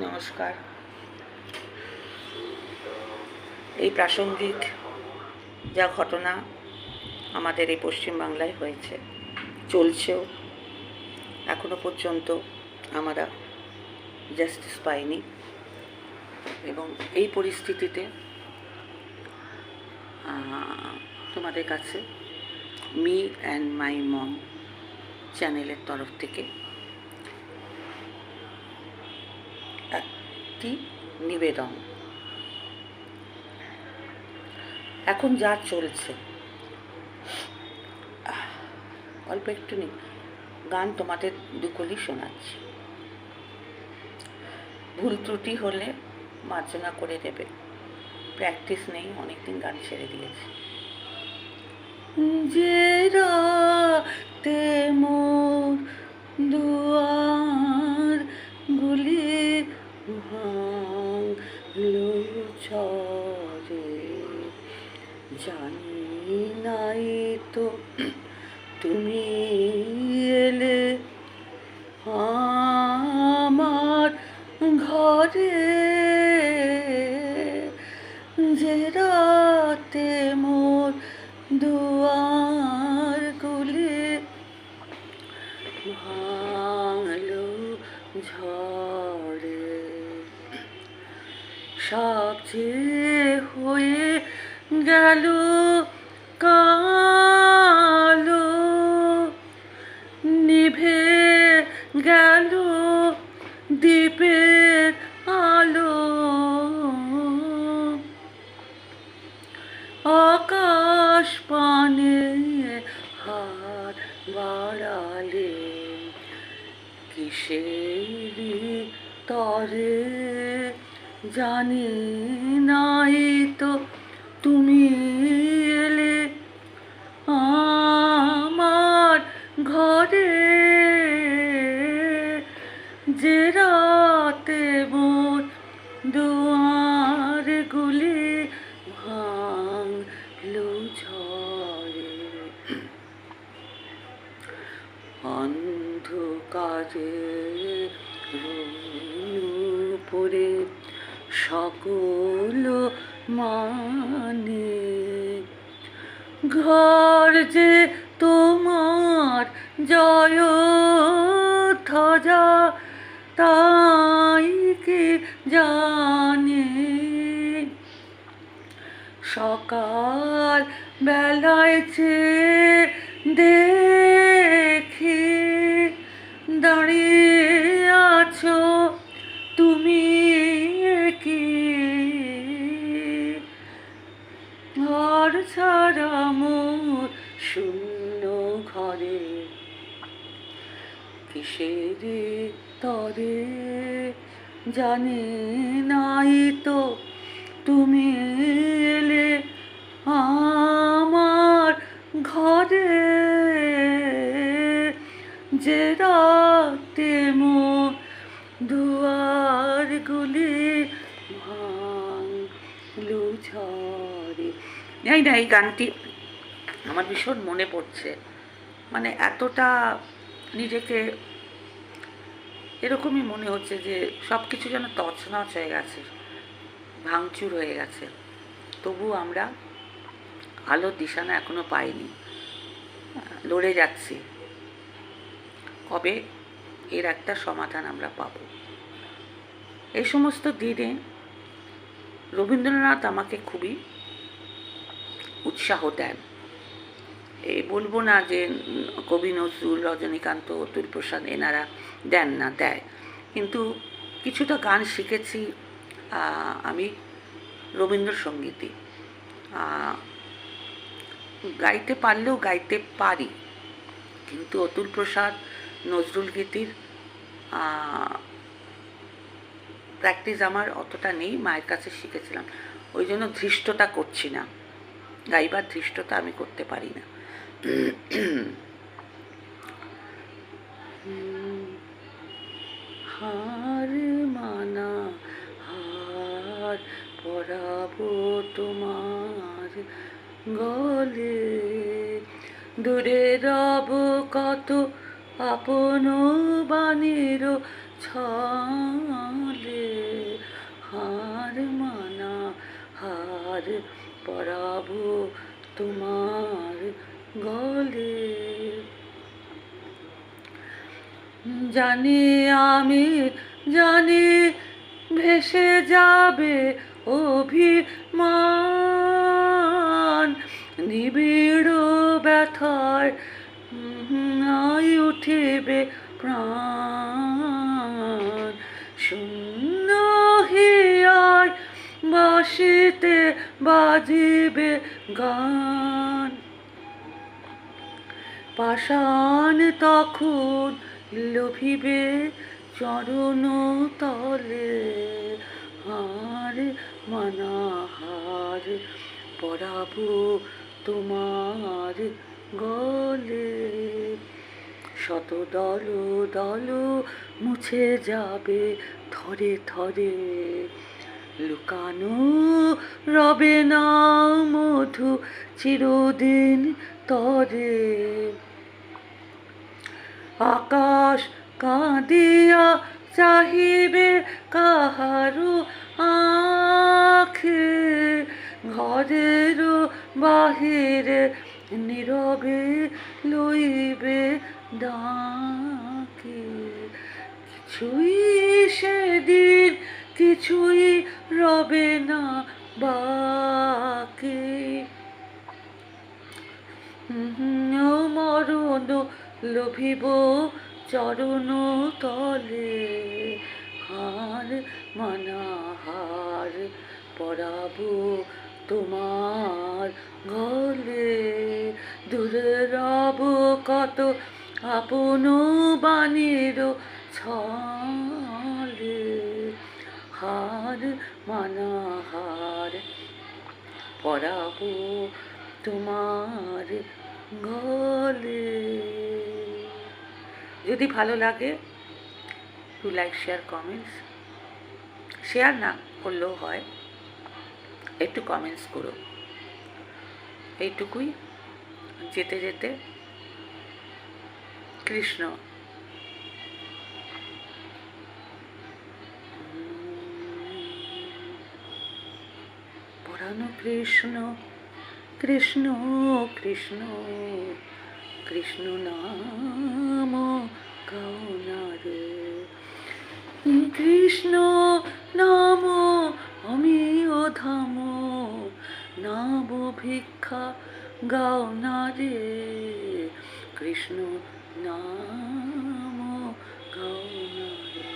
নমস্কার। এই প্রাসঙ্গিক যা ঘটনা আমাদের এই পশ্চিমবাংলায় হয়েছে, চলছেও, এখনও পর্যন্ত আমরা জাস্টিস পাইনি এবং এই পরিস্থিতিতে তোমাদের কাছে মি অ্যান্ড মাই মম চ্যানেলের তরফ থেকে একটি নিবেদন। এখন যা চলছে। অল্প একটু গান তোমাদের দুকলি শোনাচ্ছি। ভুল ত্রুটি হলে মার্জনা করে দেবে। প্র্যাকটিস নেই, অনেকদিন গান ছেড়ে দিয়েছি। যে রাতে ঝড়ে জানি নাই তো তুমি এলে। আমার ঘরে যে রাতে মোর সবচে হয়ে গেল কালো নিভে গেল দ্বীপের যে রাতে মোর দুয়ার গুলি ভাঙলো ঝড়ে। অন্ধকারে পরে সকল মানে। ঘর যে তোমার জয় ধ্বজা তাই কি জানে? সকাল বেলায় দেখি দাঁড়িয়ে আছো তুমি কি ঘর ছাড়া মোর শূন্য ঘরে। কিসের তরে জানে নাই তো তুমি এলে আমার ঘরে। যে রাতে দুয়ার গুলি ভাঙলো ঝড়ে। জানি না এই গানটি আমার ভীষণ মনে পড়ছে। মানে এতটা নিজেকে এরকমই মনে হচ্ছে যে সব কিছু যেন তছনছ হয়ে গেছে, ভাঙচুর হয়ে গেছে। তবু আমরা আলোর দিশানা এখনও পাইনি। লড়ে যাচ্ছি। কবে এর একটা সমাধান আমরা পাব। এই সমস্ত দিনে রবীন্দ্রনাথ আমাকে খুবই উৎসাহ দেন। এই বলব না যে কবি নজরুল, রজনীকান্ত অতুল প্রসাদ এনারা দেন না, দেয়। কিন্তু কিছুটা গান শিখেছি আমি রবীন্দ্রসঙ্গীতে। গাইতে পারলেও গাইতে পারি, কিন্তু অতুল প্রসাদ নজরুল গীতির প্র্যাকটিস আমার অতটা নেই, মায়ের কাছে শিখেছিলাম। ওই জন্য ধৃষ্টতা করছি না। গাইবার ধৃষ্টতা আমি করতে পারি না। হার মানা, হার পরাব তোমার গলে। দূরে রব কত আপন বাণীর ছলে। হার মানা, হার পরাব তোমার জানি আমি, জানি ভেসে যাবে অভিমান। নিবিড় ব্যথার নাই উঠিবে প্রাণ। শূন্য হিয়ার বাসিতে বাজিবে গান। পাষাণ তখন লোভিবে চরণ তলে হার মানাহার, পরাবো তোমার গলে। শত দল দল মুছে যাবে থরে থরে লুকানো রবে না মধু চিরদিন তরে। আকাশ কাঁদিয়া চাহিবে কাহারু আখে। ঘরের বাহিরে নীরবে লইবে ডাকে। কিছুই সেদিন কিছুই রবে না বাকি। হুম লোভিব চরণ তলে হার মানাহার পরাবো তোমার গলে দূরে রব কত আপন বাণীর ছলে হার মানাহার পরাবো তোমার গলে। যদি ভালো লাগে to like share comments share না করলেও হয়, একটু কমেন্টস করো। এইটুকুই। যেতে যেতে কৃষ্ণ। পরানো কৃষ্ণ। কৃষ্ণ কৃষ্ণ কৃষ্ণ নাম কাউনারে কৃষ্ণ নাম অমিয় ধাম নাম ভিক্ষা না রে কৃষ্ণ নাম গাও না রে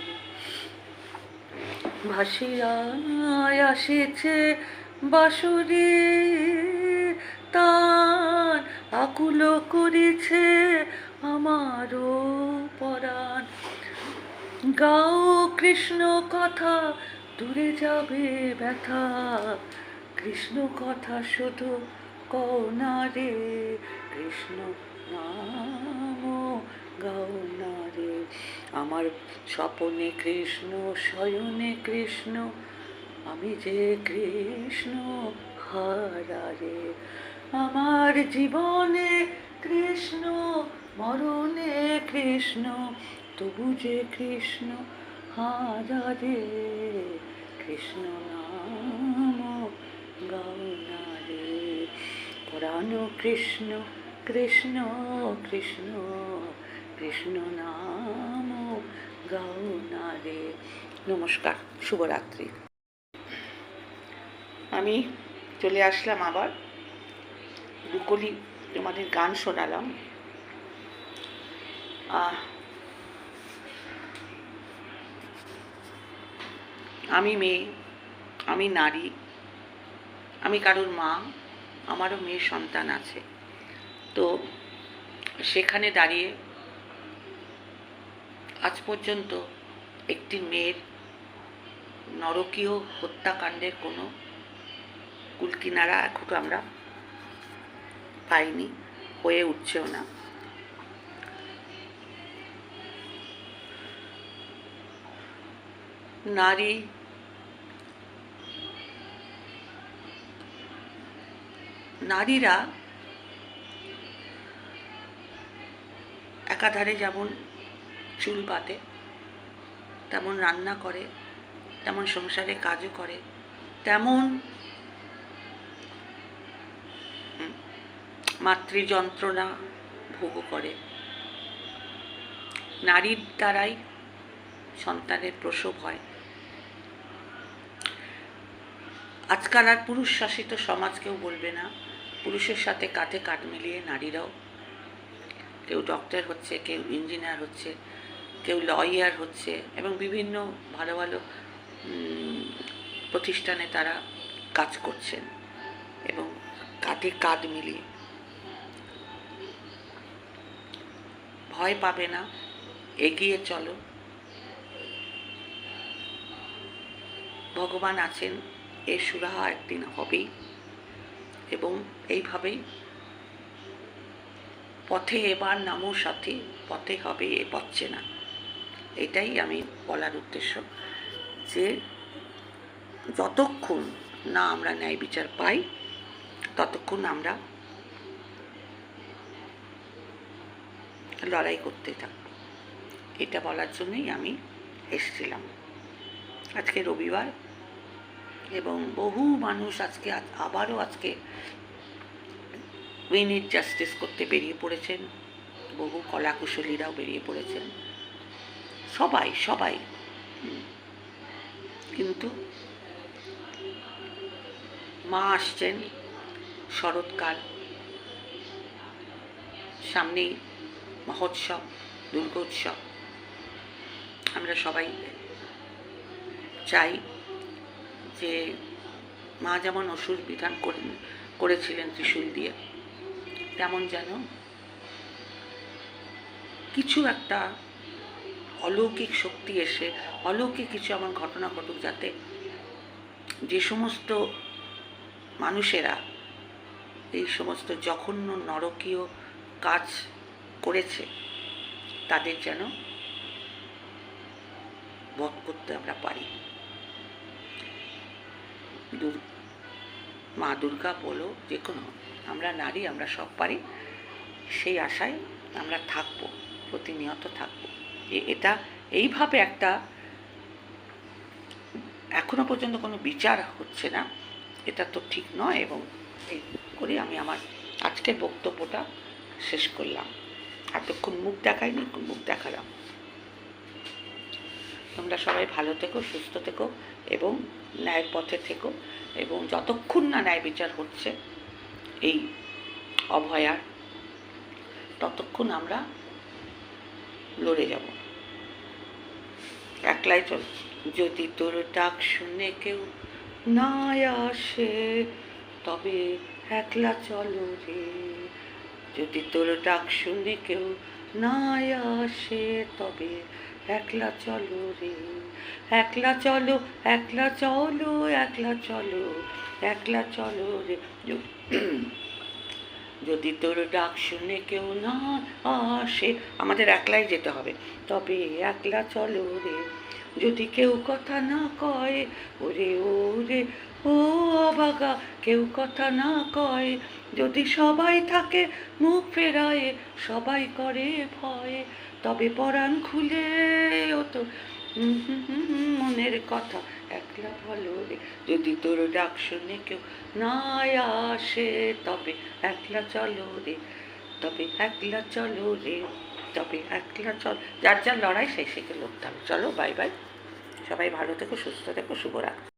ভাসিয়া আসেছে বাসুরি তান আকুল করেছে আমারও পরাণ। গাও কৃষ্ণ কথা, দূরে যাবে ব্যথা। কৃষ্ণ কথা শুধু কও না রে, কৃষ্ণ নাম গাও না রে। আমার স্বপনে কৃষ্ণ, শয়নে কৃষ্ণ, আমি যে কৃষ্ণ হারারে আমার জীবনে কৃষ্ণ, মরণে কৃষ্ণ, তবু যে কৃষ্ণ হারারে কৃষ্ণ নাম গৌনারে পুরাণ কৃষ্ণ কৃষ্ণ কৃষ্ণ কৃষ্ণ নাম গৌনারে নমস্কার, শুভরাত্রি। আমি চলে আসলাম আবার। দুকলি তোমাদের গান শোনালাম। আমি মেয়ে, আমি নারী, আমি কারোর মা, আমারও মেয়ে সন্তান আছে। তো সেখানে দাঁড়িয়ে আজ পর্যন্ত একটি মেয়ের নরকীয় হত্যাকাণ্ডের কোনো কুলকিনারা এখনও আমরা পাইনি, হয়ে উঠছেও না। নারী নারীরা একাধারে যেমন চুল পাতে তেমন রান্না করে, তেমন সংসারে কাজও করে, তেমন মাতৃযন্ত্রণা ভোগও করে। নারীর দ্বারাই সন্তানের প্রসব হয়। আজকাল আর পুরুষ শাসিত সমাজ কেউ বলবে না, পুরুষের সাথে কাঁধে কাঁধ মিলিয়ে নারীরাও। কেউ ডক্টর হচ্ছে, কেউ ইঞ্জিনিয়ার হচ্ছে, কেউ লয়ার হচ্ছে এবং বিভিন্ন ভালো ভালো প্রতিষ্ঠানে তারা কাজ করছেন এবং কাঁধে কাঁধ মিলিয়ে। ভয় পাবে না। এগিয়ে চলো। ভগবান আছেন এর সুরাহা একদিন হবেই। এবং এইভাবেই পথে এবার নামো সাথে, পথে হবে এ পথছে না। এটাই আমি বলার উদ্দেশ্য যে, যতক্ষণ না আমরা ন্যায় বিচার পাই, ততক্ষণ আমরা লড়াই করতে থাকব এটা বলার জন্যই আমি এসেছিলাম। আজকে রবিবার এবং বহু মানুষ আজকে আজ- আবারও আজকে উইনির জাস্টিস করতে বেরিয়ে পড়েছেন। বহু কলাকুশলীরাও বেরিয়ে পড়েছেন। সবাই সবাই। কিন্তু মা আসছেন শরৎকাল। সামনেই মহোৎসব, দুর্গোৎসব। আমরা সবাই চাই যে মা যেমন অসুর বিধান করেছিলেন ত্রিশূল দিয়ে, তেমন যেন কিছু একটা অলৌকিক শক্তি এসে, অলৌকিক কিছু এমন ঘটনা ঘটুক যাতে যে সমস্ত মানুষেরা এই সমস্ত জঘন্য নরকীয় কাজ করেছে, তাদের যেন বধ করতে আমরা পারি। মা দুর্গা বলো যে কোনো, আমরা নারী, আমরা সব পারি, সেই আশায় আমরা থাকব, প্রতিনিয়ত থাকব। যে এটা এইভাবে একটা এখনও পর্যন্ত কোনো বিচার হচ্ছে না, এটা তো ঠিক নয় এবং এই করে আমি আমার আজকের বক্তব্যটা শেষ করলাম। এতক্ষণ মুখ দেখাইনি মুখ দেখালাম। তোমরা সবাই ভালো থেকো, সুস্থ থেকো এবং ন্যায়ের পথে থেকো এবং যতক্ষণ না ন্যায় বিচার হচ্ছে এই অভয়ার, ততক্ষণ আমরা লড়ে যাব। একলাই চল। যদি তোর ডাক শুনে কেউ না আসে, তবে একলা চলো রে। যদি তোর ডাক শুনে কেউ না আসে, তবে একলা চলো রে। একলা চলো একলা চলো একলা চলো একলা চলো রে। যদি তোর ডাক শুনে কেউ না আসে, আমাদের একলাই যেতে হবে। তবে একলা চলো রে। যদি কেউ কথা না কয়, ওরে ওরে ও অভাগা কেউ কথা না কয়, যদি সবাই থাকে মুখ ফেরায়, সবাই করে ভয়। তবে পরাণ খুলে ও তো মনের কথা একলা ভালো যদি তোর ডাক শুনে কেউ না আসে, তবে একলা চলো রে, তবে একলা চলো রে, তবে একলা চল। যার যার লড়াই, সেই সেকে লড়তে হবে চলো, বাই বাই। সবাই ভালো থেকো, সুস্থ থেকো, শুভরাত্রি।